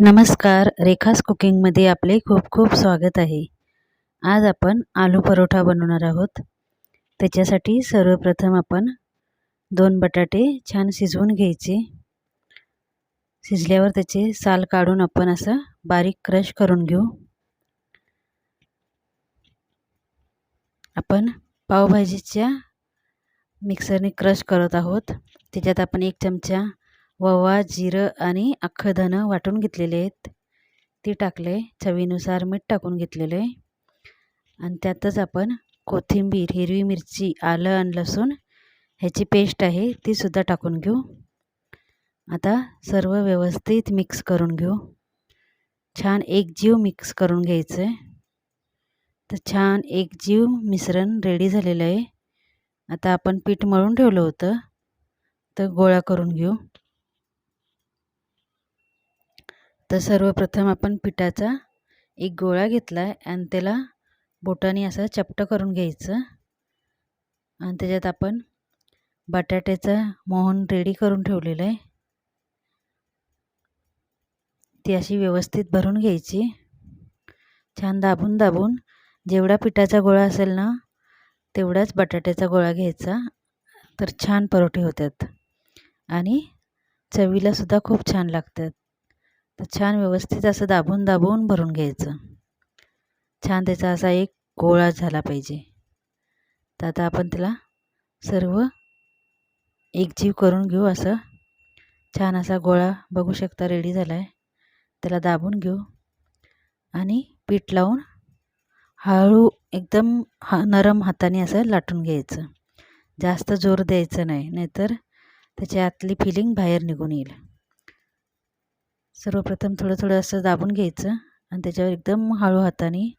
नमस्कार. रेखास कुकिंगमध्ये आपले खूप खूप स्वागत आहे. आज आपण आलू परोठा बनवणार आहोत. त्याच्यासाठी सर्वप्रथम आपण दोन बटाटे छान शिजवून घ्यायचे. शिजल्यावर त्याचे साल काढून आपण असं बारीक क्रश करून घेऊ. आपण पावभाजीच्या मिक्सरने क्रश करत आहोत. त्याच्यात आपण एक चमचा ववा जिरं आणि अख्खं धनं वाटून घेतलेले आहेत. ती टाकले चवीनुसार मीठ टाकून घेतलेलं. आहे आणि त्यातच आपण कोथिंबीर हिरवी मिरची आलं आणि लसूण ह्याची पेस्ट आहे तीसुद्धा टाकून घेऊ. आता सर्व व्यवस्थित मिक्स करून घेऊ. छान एक जीव मिक्स करून घ्यायचं. आहे तर छान एक जीव मिश्रण रेडी झालेलं आहे. आता आपण पीठ मळून ठेवलं होतं. तर गोळा करून घेऊ. तर सर्वप्रथम आपण पिठाचा एक गोळा घेतला आहे आणि त्याला बोटाने असं चपटं करून घ्यायचं. आणि त्याच्यात आपण बटाट्याचं मोहन रेडी करून ठेवलेलं आहे. ती अशी व्यवस्थित भरून घ्यायची. छान दाबून दाबून जेवढा पिठाचा गोळा असेल ना तेवढाच बटाट्याचा गोळा घ्यायचा. तर छान परोठे होतात. आणि चवीलासुद्धा खूप छान लागतात. तर छान व्यवस्थित असं दाबून दाबून भरून घ्यायचं. छान त्याचा असा एक गोळा झाला पाहिजे. तर आता आपण त्याला सर्व एकजीव करून घेऊ असं. छान असा गोळा बघू शकता रेडी झाला आहे त्याला दाबून घेऊ. आणि पीठ लावून हळू एकदम हा नरम हाताने असं लाटून घ्यायचं. जास्त जोर द्यायचं नाही नाहीतर त्याची आतली फिलिंग बाहेर निघून येईल. सर्वप्रथम थोडं थोडं असं दाबून घ्यायचं आणि त्याच्यावर एकदम हळू हाताने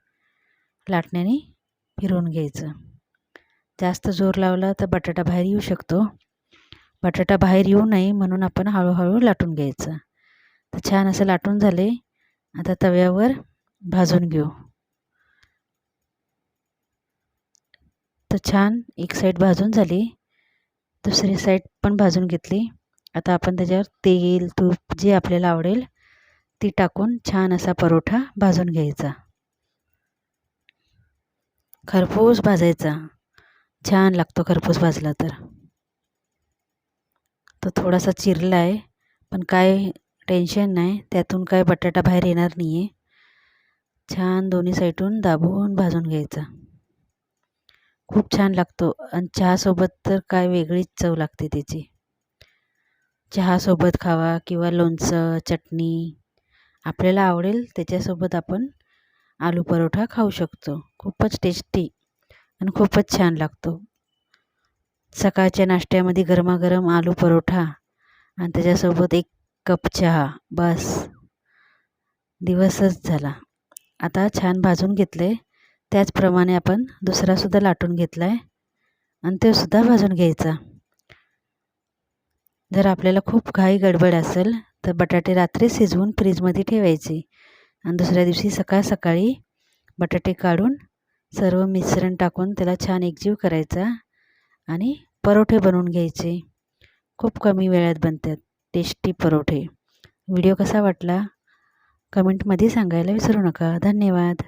लाटण्याने फिरवून घ्यायचं. जास्त जोर लावला तर बटाटा बाहेर येऊ शकतो. बटाटा बाहेर येऊ नये म्हणून आपण हळूहळू लाटून घ्यायचं. तर छान असं लाटून झाले. आता तव्यावर भाजून घेऊ. तर छान एक साईड भाजून झाली. दुसरी साईड पण भाजून घेतली. आता आपण त्याच्यावर तेल तूप जे आपल्याला आवडेल ती टाकून छान असा परोठा भाजून घ्यायचा. खरपूस भाजायचा. छान लागतो खरपूस भाजला तर. तो थोडासा चिरला आहे पण काय टेन्शन नाही. त्यातून काय बटाटा बाहेर येणार नाही आहे छान दोन्ही साईडून दाबून भाजून घ्यायचा. खूप छान लागतो. आणि चहासोबत तर काय वेगळीच चव लागते त्याची. चहासोबत खावा किंवा लोणचं चटणी आपल्याला आवडेल त्याच्यासोबत आपण आलू परोठा खाऊ शकतो. खूपच टेस्टी आणि खूपच छान लागतो. सकाळच्या नाश्त्यामध्ये गरमागरम आलू परोठा आणि त्याच्यासोबत एक कप चहा. बस. दिवसच झाला. आता छान भाजून घेतलं आहे त्याचप्रमाणे आपण दुसरासुद्धा लाटून घेतला आहे आणि तोसुद्धा भाजून घ्यायचा. जर आपल्याला खूप घाई गडबड असेल तर बटाटे रात्री शिजवून फ्रीजमध्ये ठेवायचे. आणि दुसऱ्या दिवशी सकाळ सकाळी बटाटे काढून सर्व मिश्रण टाकून त्याला छान एकजीव करायचा आणि परोठे बनवून घ्यायचे. खूप कमी वेळात बनतात टेस्टी परोठे. व्हिडिओ कसा वाटला? कमेंटमध्ये सांगायला विसरू नका. धन्यवाद.